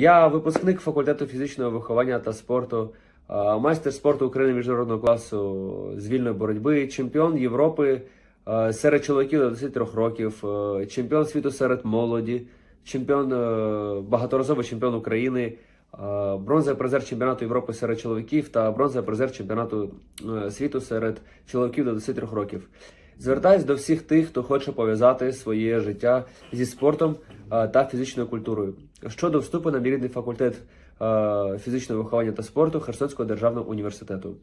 Я випускник факультету фізичного виховання та спорту, майстер спорту України міжнародного класу з вільної боротьби, чемпіон Європи серед чоловіків до 23 років, чемпіон світу серед молоді, чемпіон багаторазовий чемпіон України, бронзовий призер чемпіонату Європи серед чоловіків та бронзовий призер чемпіонату світу серед чоловіків до 23 років. Звертаюсь до всіх тих, хто хоче пов'язати своє життя зі спортом та фізичною культурою. Щодо вступу на мій рідний факультет фізичного виховання та спорту Херсонського державного університету.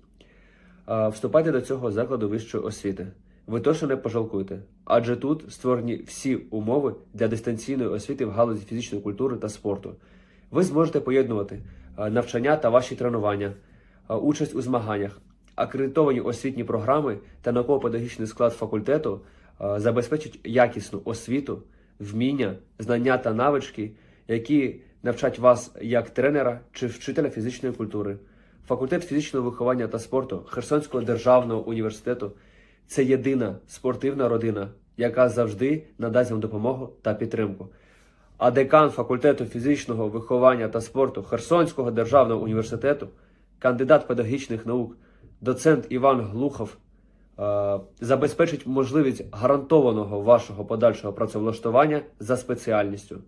Вступайте до цього закладу вищої освіти. Ви точно не пожалкуєте, адже тут створені всі умови для дистанційної освіти в галузі фізичної культури та спорту. Ви зможете поєднувати навчання та ваші тренування, участь у змаганнях, акредитовані освітні програми та науково-педагогічний склад факультету а, забезпечать якісну освіту, вміння, знання та навички, які навчать вас як тренера чи вчителя фізичної культури. Факультет фізичного виховання та спорту Херсонського державного університету це єдина спортивна родина, яка завжди надасть вам допомогу та підтримку. А декан факультету фізичного виховання та спорту Херсонського державного університету, кандидат педагогічних наук, доцент Іван Глухов е, забезпечить можливість гарантованого вашого подальшого працевлаштування за спеціальністю.